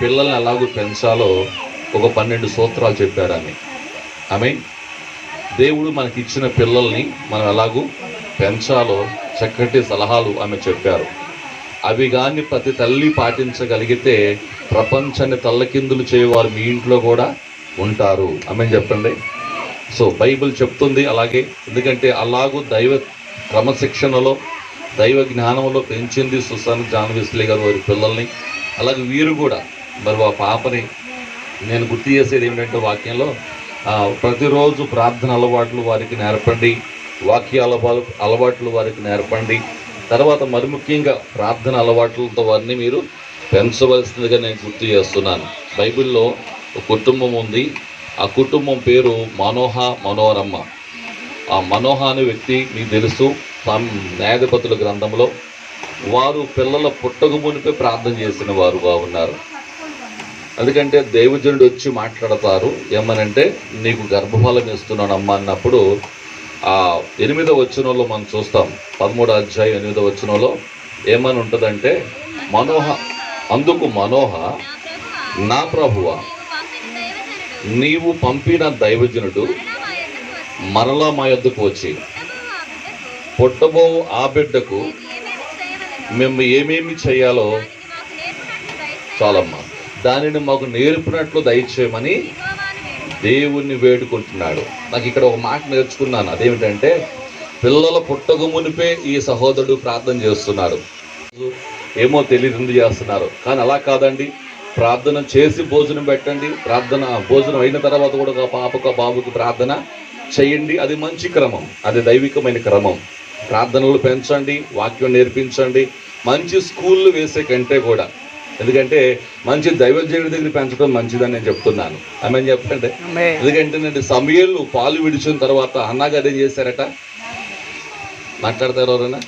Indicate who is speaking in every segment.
Speaker 1: పిల్లల్ని ఎలాగూ పెంచాలో ఒక పన్నెండు సూత్రాలు చెప్పారు ఆమె ఆమె దేవుడు మనకి ఇచ్చిన పిల్లల్ని మనం ఎలాగూ పెంచాలో చక్కటి సలహాలు ఆమె చెప్పారు. అవి కానీ ప్రతి తల్లి పాటించగలిగితే ప్రపంచాన్ని తల్లకిందులు చేయవారు మీ ఇంట్లో కూడా ఉంటారు. ఆమె చెప్పండి. సో బైబిల్ చెప్తుంది అలాగే ఎందుకంటే అలాగూ దైవ క్రమశిక్షణలో దైవ జ్ఞానంలో పెంచింది సుసాన్ జాన్విస్లీ గారు వారి పిల్లల్ని. అలాగే వీరు కూడా. మరి ఆ పాపని నేను గుర్తు చేసేది ఏమిటంటే వాక్యంలో ప్రతిరోజు ప్రార్థన అలవాట్లు వారికి నేర్పండి వాక్య అలవాలు అలవాట్లు వారికి నేర్పండి. తర్వాత మరి ముఖ్యంగా ప్రార్థన అలవాట్లతో వారిని మీరు పెంచవలసిందిగా నేను గుర్తు చేస్తున్నాను. బైబిల్లో ఒక కుటుంబం ఉంది. ఆ కుటుంబం పేరు మనోహ మనోరమ్మ. ఆ మనోహ అనే వ్యక్తి మీకు తెలుసు సం- న్యాయాధిపతుల గ్రంథంలో. వారు పిల్లల పుట్టక మునిపే ప్రార్థన చేసిన వారు బాగున్నారు. ఎందుకంటే దైవజనుడు వచ్చి మాట్లాడతారు ఏమనంటే నీకు గర్భఫలం ఇస్తున్నాను అమ్మ అన్నప్పుడు ఆ ఎనిమిదో వచనంలో మనం చూస్తాం. పదమూడో అధ్యాయం ఎనిమిదో వచనంలో ఏమని ఉంటుందంటే మనోహ అందుకు మనోహ నా ప్రభువ నీవు పంపిన దైవజనుడు మరలా మా యొద్దకు వచ్చి పుట్టబో ఆ బిడ్డకు మేము ఏమేమి చేయాలో చాలమ్మా. దానిని మాకు నేర్పినట్లు దయచేయమని దేవుణ్ణి వేడుకుంటున్నాడు. నాకు ఇక్కడ ఒక మాట నేర్చుకున్నాను. అదేమిటంటే పిల్లల పుట్టక మునిపే ఈ సహోదరుడు ప్రార్థన చేస్తున్నాడు. ఏమో తెలియదు చేస్తున్నారు. కానీ అలా కాదండి. ప్రార్థన చేసి భోజనం పెట్టండి. ప్రార్థన భోజనం అయిన తర్వాత కూడా పాపకు ఆ బాబుకి ప్రార్థన చేయండి. అది మంచి క్రమం. అది దైవికమైన క్రమం. ప్రార్థనలు పెంచండి వాక్యం నేర్పించండి. మంచి స్కూళ్ళు వేసే కంటే కూడా. ఎందుకంటే మంచి దైవజనుడి దగ్గర పెంచడం మంచిదని నేను చెప్తున్నాను. ఆమె చెప్పండి. ఎందుకంటే నేను సమయలు పాలు విడిచిన తర్వాత అన్నగారు ఏం చేశారట? మాట్లాడతారు ఎవరైనా?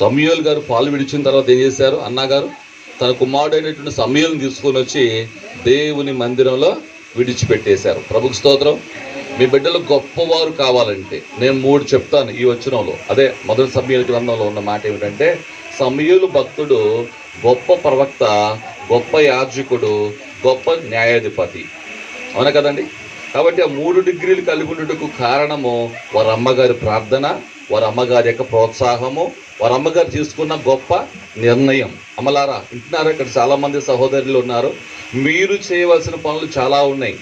Speaker 1: సమయల్ గారు పాలు విడిచిన తర్వాత ఏం చేశారు? అన్నగారు తన కుమారుడైనటువంటి సమయలను తీసుకొని వచ్చి దేవుని మందిరంలో విడిచిపెట్టేశారు. ప్రభుకు స్తోత్రం. మీ బిడ్డలు గొప్పవారు కావాలంటే నేను మూడు చెప్తాను ఈ వచనంలో. అదే మొదటి సమయల గ్రంథంలో ఉన్న మాట ఏమిటంటే సమయలు భక్తుడు గొప్ప ప్రవక్త గొప్ప యాజకుడు గొప్ప న్యాయాధిపతి. అవునా కదండి? కాబట్టి ఆ మూడు డిగ్రీలు కలిగి ఉండటకు కారణము వారి అమ్మగారి ప్రార్థన వారి అమ్మగారి యొక్క ప్రోత్సాహము వారి అమ్మగారు తీసుకున్న గొప్ప నిర్ణయం. అమలారా వింటున్నారా? ఇక్కడ చాలామంది సహోదరులు ఉన్నారు. మీరు చేయవలసిన పనులు చాలా ఉన్నాయి.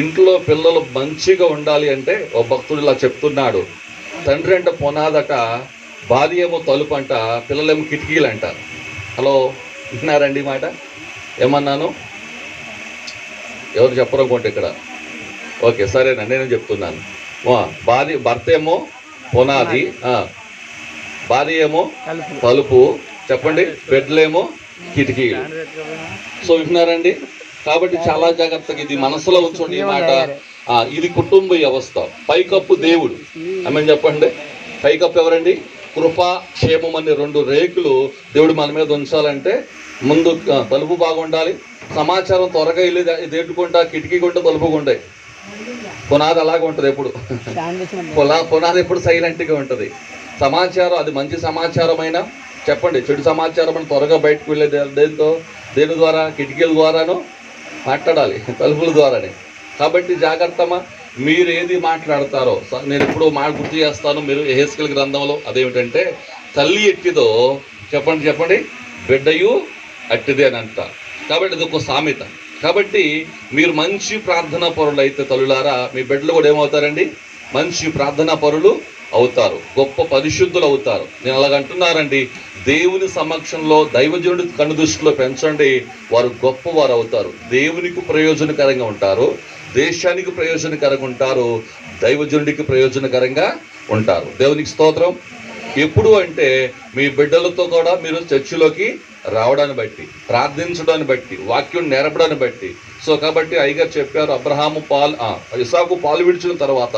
Speaker 1: ఇంట్లో పిల్లలు మంచిగా ఉండాలి అంటే ఓ భక్తుడు ఇలా చెప్తున్నాడు. తండ్రి అంటే పునాదట భార్య ఏమో తలుపు అంట పిల్లలేమో కిటికీలు అంట. హలో వింటున్నారండి ఈ మాట? ఏమన్నాను? ఎవరు చెప్పరు అనుకోండి ఇక్కడ. ఓకే సరేనండి నేను చెప్తున్నాను. భార్య భర్త ఏమో పునాది భార్య ఏమో తలుపు. చెప్పండి బెడ్లేమో కిటికీలు. సో వింటున్నారండి కాబట్టి చాలా జాగ్రత్తగా ఇది మనసులో ఉంచండి ఈ మాట. ఇది కుటుంబ వ్యవస్థ. పైకప్పు దేవుడు. ఆమె చెప్పండి. పైకప్పు ఎవరండి? కృపా క్షేమం అనే రెండు రేకులు దేవుడు మన మీద ఉంచాలంటే ముందు తలుపు బాగుండాలి. సమాచారం త్వరగా వెళ్ళి దేటుకుంటా కిటికీ గుంట తలుపు గుంటాయి పునాది అలాగే ఉంటుంది ఎప్పుడు. పులా పునాది ఎప్పుడు సైలెంట్గా ఉంటుంది. సమాచారం అది మంచి సమాచారం అయినా చెప్పండి. చెడు సమాచారం అని త్వరగా బయటకు వెళ్ళే దేంతో? దేని ద్వారా? కిటికీల ద్వారాను? మాట్లాడాలి తలుపుల ద్వారానే. కాబట్టి జాగ్రత్తమా మీరు ఏది మాట్లాడతారో నేను ఎప్పుడు మాట గుర్తు చేస్తాను మీరు ఎహెస్కల్ గ్రంథంలో అదేమిటంటే తల్లి ఎట్టిదో చెప్పండి చెప్పండి బిడ్డయు అట్టిదే అని అంట. కాబట్టి ఇది ఒక సామెత. కాబట్టి మీరు మంచి ప్రార్థనా పరులు అయితే తల్లులారా మీ బిడ్డలు కూడా ఏమవుతారండి? మంచి ప్రార్థనా పరులు అవుతారు గొప్ప పరిశుద్ధులు అవుతారు. నేను అలాగ అంటున్నారండి దేవుని సమక్షంలో దైవజనుడి కన్ను దృష్టిలో పెంచండి. వారు గొప్పవారు అవుతారు. దేవునికి ప్రయోజనకరంగా ఉంటారు. దేశానికి ప్రయోజనకరంగా ఉంటారు. దైవజనుడికి ప్రయోజనకరంగా ఉంటారు. దేవునికి స్తోత్రం. ఎప్పుడు అంటే మీ బిడ్డలతో కూడా మీరు చర్చిలోకి రావడాన్ని బట్టి ప్రార్థించడాన్ని బట్టి వాక్యం నేర్పడాన్ని బట్టి. సో కాబట్టి అయ్యగారు చెప్పారు అబ్రహాము పాలు ఇసాకు పాలు విడిచిన తర్వాత